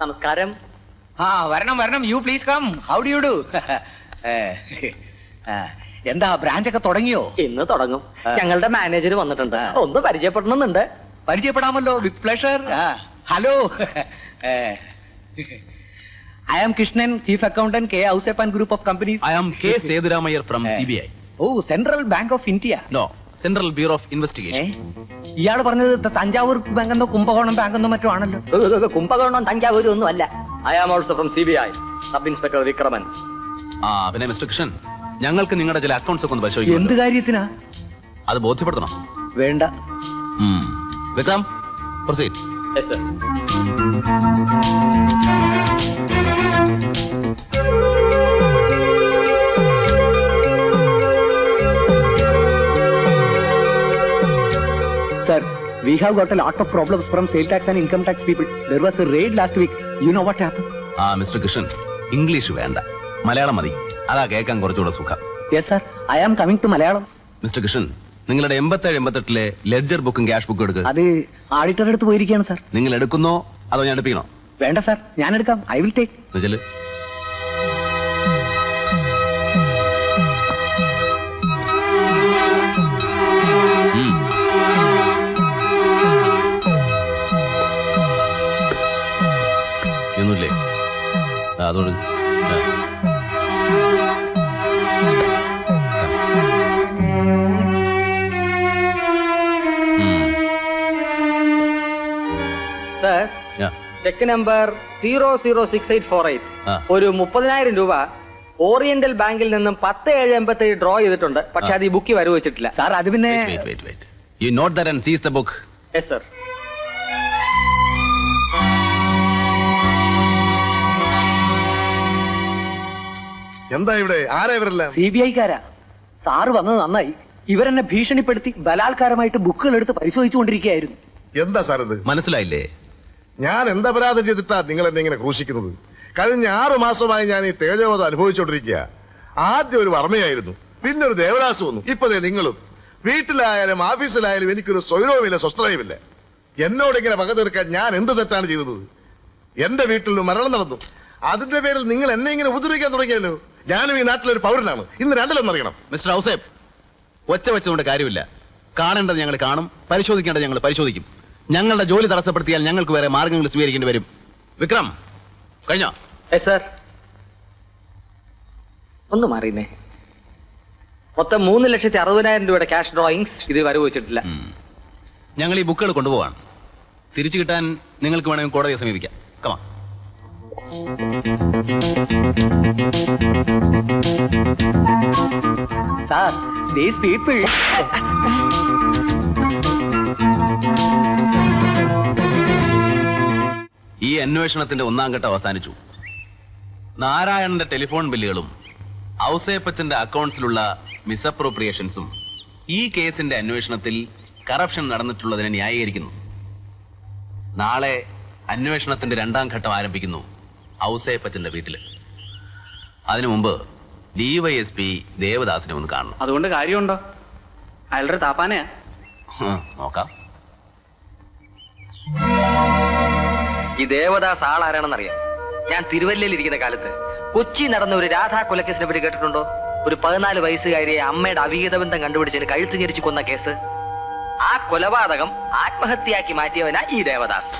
നമസ്കാരം. ആ വരണം വരണം. You please come how do you do എന്താ ബ്രാഞ്ച് ഒക്കെ തുടങ്ങിയോ? ഇന്ന് തുടങ്ങും. ഞങ്ങളുടെ മാനേജർ വന്നിട്ടുണ്ട്. ഒന്ന് പരിചയപ്പെടണമെന്നുണ്ട്. പരിചയപ്പെടാമല്ലോ. With pleasure hello I am Krishnan chief accountant K house group of companies I am K Sethuramaiyer from C B I oh central bank of India No, Central bureau of investigation. ഇയാൾ പറഞ്ഞത് Thanjavur bank എന്നോ Kumbakonam bank എന്നോ മറ്റോ ആണല്ലോ. കുംഭകോണം തഞ്ചാവൂരും ഒന്നും അല്ല. I am also from C B I sub inspector Vikraman ആ പിന്നെ മിസ്റ്റർ കൃഷ്ണൻ ഞങ്ങൾക്ക് നിങ്ങളുടെ ചില അക്കൗണ്ട്സ് ഒക്കെ ഒന്ന് എന്ത് കാര്യത്തിനാ? അത് ബോധ്യപ്പെടുത്തണം. വേണ്ട. Vikram proceed yes sir we have got a lot of problems from sale tax and income tax people. There was a raid last week. You know what happened? ആ മിസ്റ്റർ കൃഷ്ണൻ ഇംഗ്ലീഷ് വേണ്ട മലയാളം മതി അതാ കേൾക്കാൻ കുറച്ചുകൂടെ സുഖം Yes, sir. I am coming to Malayalam. Mister Krishnan നിങ്ങളുടെ എൺപത്തേഴ് എൺപത്തെട്ടിലെ ledger ബുക്കും ക്യാഷ് ബുക്കും എടുക്കുക അത് ആഡിറ്ററുടെ അടുത്ത് പോയിരിക്കുകയാണ് സാർ നിങ്ങൾ എടുക്കുന്നോ അതോ ഞാൻ എടുപ്പിക്കണോ വേണ്ട സാർ ഞാൻ എടുക്കാം ഐ വിൽ ടേക്ക് അതോട്. Sir. Cheque number zero zero six eight four eight. ഒരു മുപ്പതിനായിരം രൂപ ഓറിയന്റൽ ബാങ്കിൽ നിന്നും പത്ത് ഏഴ് എൺപത്തി ഏഴ് ഡ്രോ ചെയ്തിട്ടുണ്ട് പക്ഷെ അത് ഈ ബുക്കി വരവ് വെച്ചിട്ടില്ല സാർ അത് പിന്നെ you note that and sees the book yes sir എന്താ ഇവിടെ? ആരാ ഇവരെല്ലാം? സി ബി ഐക്കാരാ. സാറ് വന്നത് നന്നായി. ഇവരെന്നെ ഭീഷണിപ്പെടുത്തി ബലാത്കാരമായിട്ട് ബുക്കുകൾ എടുത്ത് പരിശോധിച്ചുകൊണ്ടിരിക്കുകയായിരുന്നു. എന്താ സാർ ഇത് മനസ്സിലായില്ലേ? ഞാൻ എന്താ അപരാധം ചെയ്തിട്ടാ നിങ്ങൾ എന്നെ ഇങ്ങനെ ക്രൂശിക്കുന്നത്? കഴിഞ്ഞ ആറു മാസമായി ഞാൻ ഈ തേജോവധം അനുഭവിച്ചുകൊണ്ടിരിക്കുക ആദ്യം ഒരു വർമ്മയായിരുന്നു. പിന്നെ ഒരു ദേവദാസ് വന്നു. ഇപ്പൊ ദേ നിങ്ങളും. വീട്ടിലായാലും ഓഫീസിലായാലും എനിക്കൊരു സ്വൈരവുമില്ല സ്വസ്ഥതയുമില്ല. എന്നോട് ഇങ്ങനെ പക തീർക്കാൻ ഞാൻ എന്ത് തെറ്റാണ് ചെയ്തത്? എന്റെ വീട്ടിൽ മരണം നടന്നു. അതിന്റെ പേരിൽ നിങ്ങൾ എന്നെ ഇങ്ങനെ ഉപദ്രവിക്കാൻ തുടങ്ങിയല്ലോ. ഞാനും ഈ നാട്ടിലൊരു പൗരനാണ്. ഇന്ന് രണ്ടിലൊന്നറിയണം മിസ്റ്റർ ഔസേബ് ഒച്ച വെച്ചതുകൊണ്ട് കാര്യമില്ല. കാണേണ്ടത് ഞങ്ങൾ കാണും പരിശോധിക്കേണ്ടത് ഞങ്ങൾ പരിശോധിക്കും. ഞങ്ങളുടെ ജോലി തടസ്സപ്പെടുത്തിയാൽ ഞങ്ങൾക്ക് വേറെ മാർഗങ്ങൾ സ്വീകരിക്കേണ്ടി വരും. വിക്രം കഴിഞ്ഞോ? Yes sir. ഒന്ന് അറിയുന്നേ മൊത്തം മൂന്ന് ലക്ഷത്തി അറുപതിനായിരം രൂപയുടെ ക്യാഷ് ഡ്രോയിങ്സ് ഇത് വരവ് വെച്ചിട്ടില്ല ഞങ്ങൾ ഈ ബുക്കുകൾ കൊണ്ടുപോവാണ്. തിരിച്ചു കിട്ടാൻ നിങ്ങൾക്ക് വേണമെങ്കിൽ കോടതിയെ സമീപിക്കാം. സാർ ദീസ് പീപ്പിൾ ഈ അന്വേഷണത്തിന്റെ ഒന്നാം ഘട്ടം അവസാനിച്ചു. നാരായണന്റെ ടെലിഫോൺ ബില്ലുകളും ഔസേപ്പച്ചന്റെ അക്കൗണ്ട്സിലുള്ള മിസ്അപ്രോപ്രിയേഷൻസും ഈ കേസിന്റെ അന്വേഷണത്തിൽ കറപ്ഷൻ നടന്നിട്ടുള്ളതിനെ ന്യായീകരിക്കുന്നു. നാളെ അന്വേഷണത്തിന്റെ രണ്ടാം ഘട്ടം ആരംഭിക്കുന്നു. ഔസേപ്പച്ചന്റെ വീട്ടിൽ. അതിനു മുമ്പ് ഡിവൈഎസ്പി ദേവദാസിനെ ഒന്ന് കാണണം. അതുകൊണ്ട് കാര്യമുണ്ടോ? അയാളുടെ താപ്പാനയാ. നോക്കാം. ഈ ദേവദാസ് ആളാരാണെന്നറിയാം. ഞാൻ തിരുവല്ലയിൽ ഇരിക്കുന്ന കാലത്ത് കൊച്ചി നടന്ന ഒരു രാധാ കൊലക്കേസിനെ പറ്റി കേട്ടിട്ടുണ്ടോ? ഒരു പതിനാല് വയസ്സുകാരിയെ അമ്മയുടെ അവിഹിത ബന്ധം കണ്ടുപിടിച്ചതിന് കഴുത്ത് ഞെരിച്ച് കൊന്ന കേസ്. ആ കൊലപാതകം ആത്മഹത്യയാക്കി മാറ്റിയവനാ ഈ ദേവദാസ്.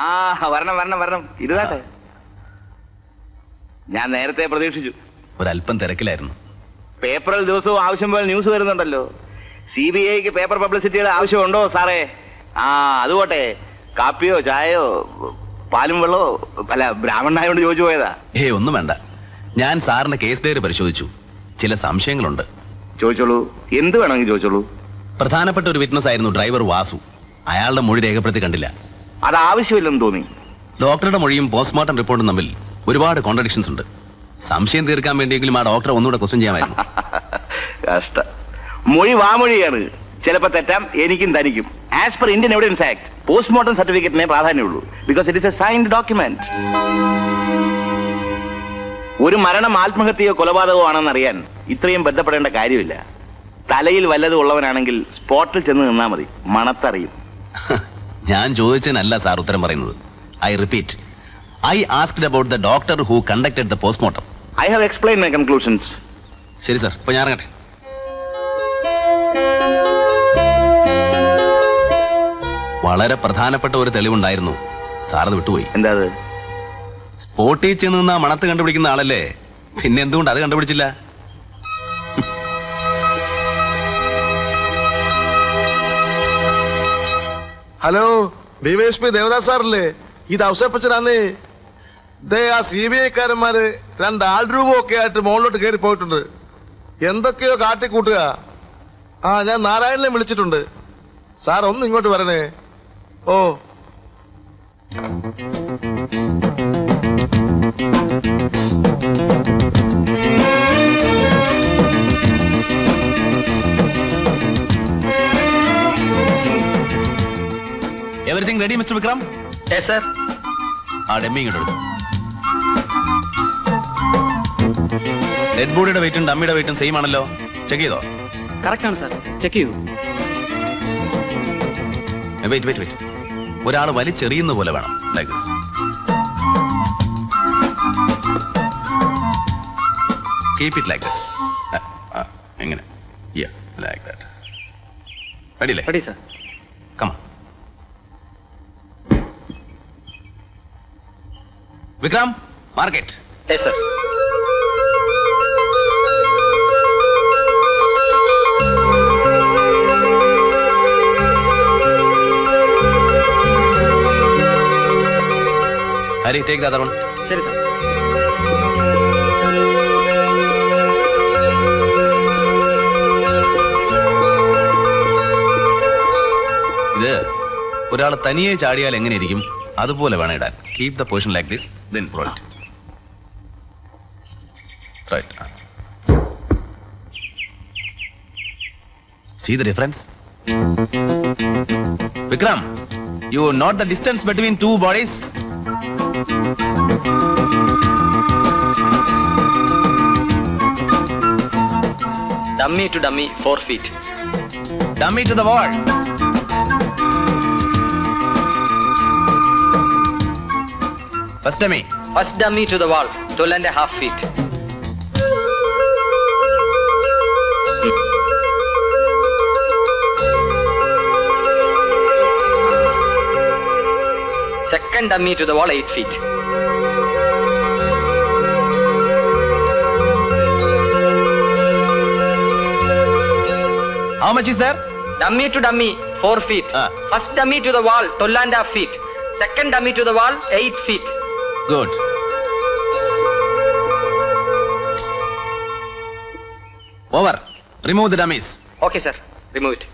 ആ വരണം വരണം വരണം. ഇരുതാട്ടെ ഞാൻ നേരത്തെ പ്രതീക്ഷിച്ചു. ഒരല്പം തിരക്കിലായിരുന്നു. പേപ്പറിൽ ദിവസവും ആവശ്യം പോലെ ന്യൂസ് വരുന്നുണ്ടല്ലോ. സി ബി ഐക്ക് പേപ്പർ പബ്ലിസിറ്റിയുടെ ആവശ്യമുണ്ടോ സാറേ? ആ അതുപോട്ടെ. കാപ്പിയോ ചായയോ പാലും വെള്ളമോ? അല്ല ബ്രാഹ്മണനായോണ്ട് ചോദിച്ചു പോയതാ. ഏ ഒന്നും വേണ്ട. ഞാൻ സാറിന്റെ കേസ് ഡയറി പരിശോധിച്ചു. ചില സംശയങ്ങളുണ്ട്. ചോദിച്ചോളൂ. എന്ത് വേണമെങ്കിൽ ചോദിച്ചോളൂ? പ്രധാനപ്പെട്ട ഒരു വിറ്റ്നസ് ആയിരുന്നു ഡ്രൈവർ വാസു. അയാളുടെ മൊഴി രേഖപ്പെടുത്തി കണ്ടില്ല. അത് ആവശ്യമില്ലെന്ന് തോന്നി. ഡോക്ടറുടെ മൊഴിയും പോസ്റ്റ്മോർട്ടം റിപ്പോർട്ടും തമ്മിൽ ഒരുപാട് കോൺട്രഡിക്ഷൻസ് ഉണ്ട്. സംശയം തീർക്കാൻ വേണ്ടിയെങ്കിലും ആ ഡോക്ടറെ ഒന്നുകൂടെ ക്വസ്റ്റ്യൻ ചെയ്യാമായിരുന്നു. കഷ്ട. മൊഴി വാമൊഴിയാണ് ചിലപ്പോ തെറ്റാം എനിക്കും തനിക്കും. As per Indian evidence act postmortem സർട്ടിഫിക്കറ്റിനെ പ്രാധാന്യമുള്ളൂ. Because it is a signed document ഒരു മരണം ആത്മഹത്യയോ കൊലപാതകമോ ആണെന്ന് അറിയാൻ ഇത്രയും ബന്ധപ്പെടേണ്ട കാര്യമില്ല. തലയിൽ വല്ലതും ഉള്ളവനാണെങ്കിൽ സ്പോട്ടിൽ ചെന്ന് നിന്നാൽ മതി. മണത്തറിയും. ഞാൻ ചോദിച്ചതിനല്ല സാർ ഉത്തരം പറയുന്നത്. I repeat I asked about the doctor who conducted the postmortem I have explain my conclusions ശരി സാർ ഇപ്പൊ ഞാൻ ഇറങ്ങട്ടെ. വളരെ പ്രധാനപ്പെട്ട ഒരു തെളിവുണ്ടായിരുന്നു. സാർ അത് വിട്ടുപോയി. എന്താ സ്പോട്ടിൽ ചെന്ന് നിന്ന് മണത്ത് കണ്ടുപിടിക്കുന്ന ആളല്ലേ? പിന്നെ എന്തുകൊണ്ട് അത് കണ്ടുപിടിച്ചില്ല? ഹലോ ഡിവൈഎസ്പി ദേവദാസ് സാറല്ലേ? ഇത് അവസരപ്പച്ചനാന്നേ ദേ ആ സി ബി ഐക്കാരന്മാര് രണ്ട് ആൾ രൂപമൊക്കെ ആയിട്ട് മുകളിലോട്ട് കയറി പോയിട്ടുണ്ട്. എന്തൊക്കെയോ കാട്ടിക്കൂട്ടുക. ആ ഞാൻ നാരായണനെ വിളിച്ചിട്ടുണ്ട്. സാർ ഒന്ന് ഇങ്ങോട്ട് വരണേ. ഓ. Everything ready mister Vikram sir ആ ഡെമ്മി ഇങ്ങോട്ട് ഡെഡ് ബോഡിയുടെ വെയിറ്റും ഡമ്മിയുടെ വെയിറ്റും സെയിം ആണല്ലോ. ചെക്ക് ചെയ്തോ? കറക്റ്റ് ആണ് സാർ ചെക്ക് ചെയ്യൂ വെയിറ്റ് വെയിറ്റ് വെയിറ്റ് ഒരാൾ വലിച്ചെറിയുന്ന പോലെ വേണം. Like this keep it like this എങ്ങനെ? യാ ലൈക്ക് ദാറ്റ് റെഡി അല്ലേ? Ready sir Vikram market. Sir Hari take the other one ശരി സർ ഇത് ഒരാൾ തനിയെ ചാടിയാൽ എങ്ങനെയിരിക്കും അതുപോലെ വേണം ഇടാൻ keep the position like this then rolled right see the difference Vikram you note the distance between two bodies dummy to dummy four feet dummy to The wall first dummy first dummy to the wall twelve and half feet second dummy to the wall eight feet how is there? Dummy dummy to dummy feet. Feet First first dummy to wall, wall twelve and half feet second dummy to the wall 8 feet good over remove the dummies okay sir remove it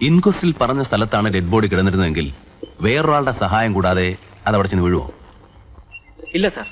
ഇൻക്വസ്റ്റിൽ പറഞ്ഞ സ്ഥലത്താണ് dead body കിടന്നിരുന്നതെങ്കിൽ വേറൊരാളുടെ സഹായം കൂടാതെ അത് അവിടെ ചെന്ന് വീഴുമോ ഇല്ല sir